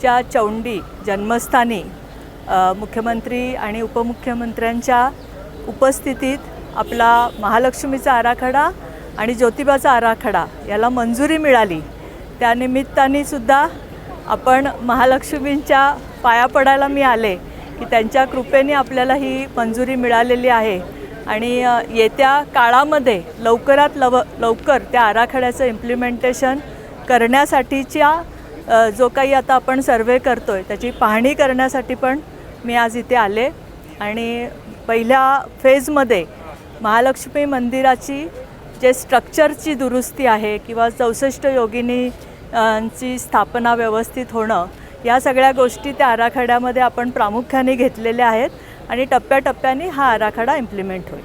च्या चौंडी जन्मस्थानी मुख्यमंत्री आणि उपमुख्यमंत्र्यांच्या उपस्थितीत आपला महालक्ष्मीचा आराखडा आणि ज्योतिबाचा आराखडा याला मंजुरी मिळाली. त्यानिमित्ताने सुद्धा आपण महालक्ष्मींच्या पाया पडायला मी आले की त्यांच्या कृपेने आपल्याला ही मंजुरी मिळालेली आहे. आणि येत्या काळामध्ये लवकरात लव लवकर त्या आराखड्याचं इम्प्लिमेंटेशन करण्यासाठीच्या जो काही आता आपण सर्वे करतो आहे त्याची पाहणी करण्यासाठी पण मी आज इथे आले. आणि पहिल्या फेजमध्ये महालक्ष्मी मंदिराची जे स्ट्रक्चरची दुरुस्ती आहे किंवा चौसष्ट योगिनी ची स्थापना व्यवस्थित होणं या सगळ्या गोष्टी त्या आराखड्यामध्ये आपण प्रामुख्याने घेतलेल्या आहेत आणि टप्प्याटप्प्याने हा आराखडा इम्प्लिमेंट होईल.